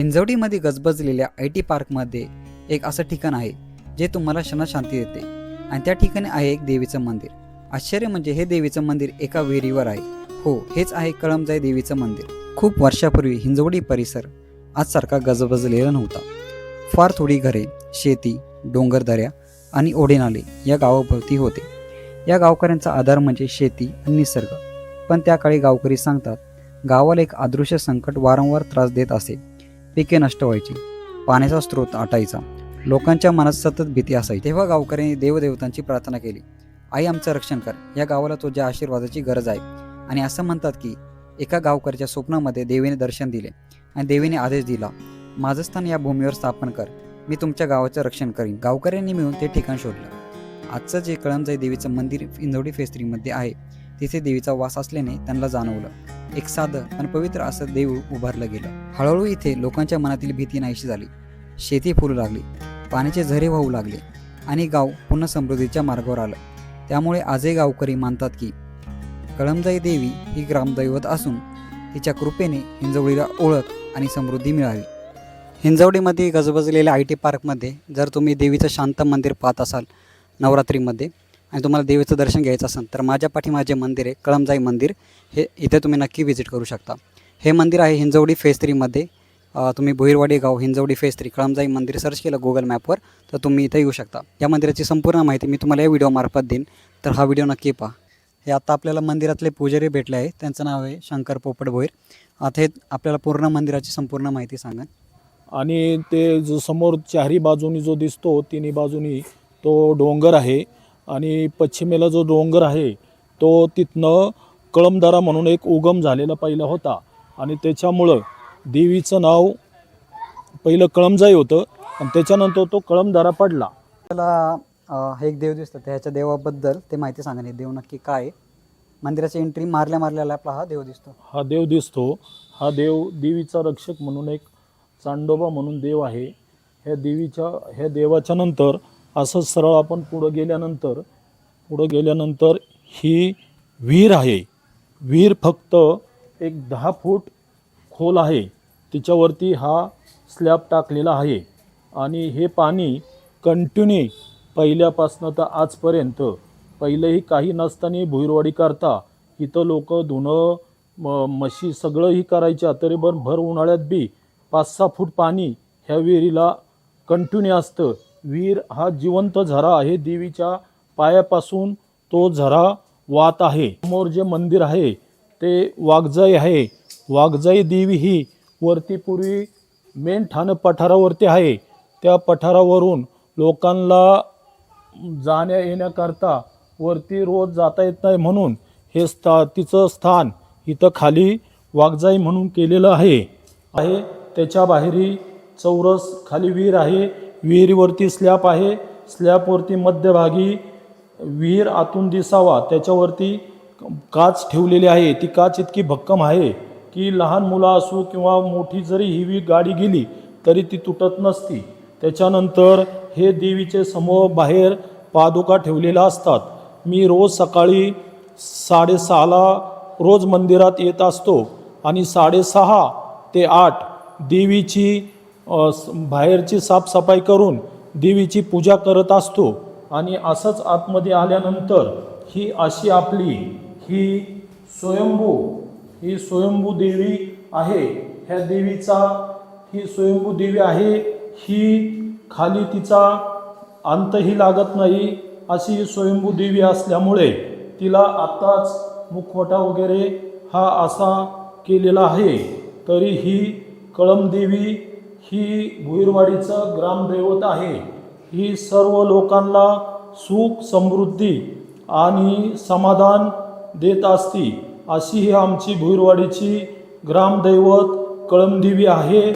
हिंजवडीमध्ये गजबजलेल्या I T पार्कमध्ये एक असं ठिकाण आहे जे तुम्हाला क्षणशांती देते. आणि त्या ठिकाणी आहे एक देवीचं मंदिर. आश्चर्य म्हणजे हे देवीचं मंदिर एका विहिरीवर आहे. हो हेच आहे कळमजाई देवीचं मंदिर. खूप वर्षापूर्वी हिंजवडी परिसर आजसारखा गजबजलेला नव्हता. फार थोडी घरे शेती डोंगरदऱ्या आणि ओढेनाले या गावाभोवती होते. या गावकऱ्यांचा आधार म्हणजे शेती आणि निसर्ग. पण त्या काळी गावकरी सांगतात गावाला एक अदृश्य संकट वारंवार त्रास देत असे. पिके नष्ट व्हायची. पाण्याचा स्रोत आटायचा. लोकांच्या मनात सतत भीती असायची. तेव्हा गावकऱ्यांनी देवदेवतांची प्रार्थना केली. आई आमचं रक्षण कर. या गावाला तुझ्या आशीर्वादाची गरज आहे. आणि असं म्हणतात की एका गावकऱ्याच्या स्वप्नामध्ये देवीने दर्शन दिले आणि देवीने आदेश दिला माझं स्थान या भूमीवर स्थापन कर. मी तुमच्या गावाचं रक्षण करीन. गावकऱ्यांनी मिळून ते ठिकाण शोधलं. आजचं जे कळमजाई देवीचं मंदिर इंदोडी फेस्त्रीमध्ये आहे तिथे देवीचा वास असल्याने त्यांना जाणवलं. एक साधं आणि पवित्र असं देऊळ उभारलं गेलं. हळूहळू इथे लोकांच्या मनातील भीती नाहीशी झाली. शेती फुलू लागली. पाण्याचे झरे वाहू लागले. आणि गाव पुन्हा समृद्धीच्या मार्गावर आलं. त्यामुळे आजही गावकरी मानतात की कळमजाई देवी ही ग्रामदैवत असून तिच्या कृपेने हिंजवडीला ओळख आणि समृद्धी मिळावी. हिंजवडीमध्ये गजबजलेल्या आय टी पार्कमध्ये जर तुम्ही देवीचं शांत मंदिर पाहत असाल नवरात्रीमध्ये आणि तुम्हाला देवीचं दर्शन घ्यायचं असेल तर माझ्या पाठीमागे मंदिर आहे कळमजाई मंदिर हे इथे तुम्ही नक्की व्हिजिट करू शकता. हे मंदिर आहे हिंजवडी फेज थ्रीमध्ये तुम्ही भोईरवाडी गाव हिंजवडी फेज थ्री कळमजाई मंदिर सर्च केलं गुगल मॅपवर तर तुम्ही इथे येऊ शकता. या मंदिराची संपूर्ण माहिती मी तुम्हाला या व्हिडिओमार्फत देईन. तर हा व्हिडिओ नक्की पहा. हे आता आपल्याला मंदिरातले पुजारी भेटले आहे त्यांचं नाव आहे शंकर पोपट भोईर. आता हे आपल्याला पूर्ण मंदिराची संपूर्ण माहिती सांगा आणि ते जो समोर चारी बाजूनी जो दिसतो तिन्ही बाजूनी तो डोंगर आहे. आणि पश्चिमेला जो डोंगर आहे तो तिथनं कळमदारा म्हणून एक उगम झालेला पहिला होता. आणि त्याच्यामुळं देवीचं नाव पहिलं कळमजाई होतं आणि त्याच्यानंतर तो कळमदारा पडला. अ, हे एक देव दिसतं ह्याच्या देवाबद्दल ते माहिती सांगा देव नक्की काय मंदिराची एंट्री मारल्या मारल्याला आपला हा देव दिसतो. हा देव दिसतो. हा देव देवीचा रक्षक म्हणून एक चांडोबा म्हणून देव आहे. ह्या देवीच्या ह्या देवाच्या नंतर असं सरळ आपण पुढं गेल्यानंतर पुढं गेल्यानंतर ही विहीर आहे. विहीर फक्त एक दहा फूट खोल आहे. तिच्यावरती हा स्लॅब टाकलेला आहे. आणि हे पाणी कंटिन्यू पहिल्यापासनं तर आजपर्यंत पहिलंही काही नसताना भुईरवाडी करता इथं लोक धुणं म म्हशी सगळंही करायच्या तरी पण भर उन्हाळ्यात बी पाच सहा फूट पाणी ह्या विहिरीला कंटिन्यू असतं. वीर हा जिवंत झरा आहे. देवीच्या पायापासून तो झरा वात आहे. समोर जे मंदिर आहे ते वाघजाई आहे. वाघजाई देवी ही वरती पूर्वी मेन ठाणं पठारावरती आहे. त्या पठारावरून लोकांना जाण्या येण्याकरता वरती रोज जाता येत नाही म्हणून हे स्था तिचं स्थान इथं खाली वाघजाई म्हणून केलेलं आहे. आहे. त्याच्या बाहेरी चौरस खाली विहीर आहे. विहिरीवरती स्लॅप आहे. स्लॅपवरती मध्यभागी विहीर आतून दिसावा. त्याच्यावरती काच ठेवलेली आहे. ती काच इतकी भक्कम आहे की लहान मुलं असो किंवा मोठी जरी हिवी गाडी गेली तरी ती तुटत नसती. त्याच्यानंतर हे देवीचे समोर बाहेर पादुका ठेवलेल्या असतात. मी रोज सकाळी साडेसहाला रोज मंदिरात येत असतो आणि साडेसहा ते आठ देवीची बाहेरची साफसफाई करून देवीची पूजा करत असतो. आणि असंच आतमध्ये आल्यानंतर ही अशी आपली ही स्वयंभू ही स्वयंभू देवी आहे. ह्या देवीचा ही स्वयंभू देवी आहे ही खाली तिचा अंतही लागत नाही. अशी ही स्वयंभू देवी असल्यामुळे तिला आत्ताच मुखवटा वगैरे हा असा केलेला आहे. तरी ही कळमदेवी ही भुईरवाडीचं ग्रामदैवत आहे. ही सर्व लोकांना सुख समृद्धी आणि समाधान देत असती अशी ही आमची भुईरवाडीची ग्रामदैवत कळमदेवी आहे.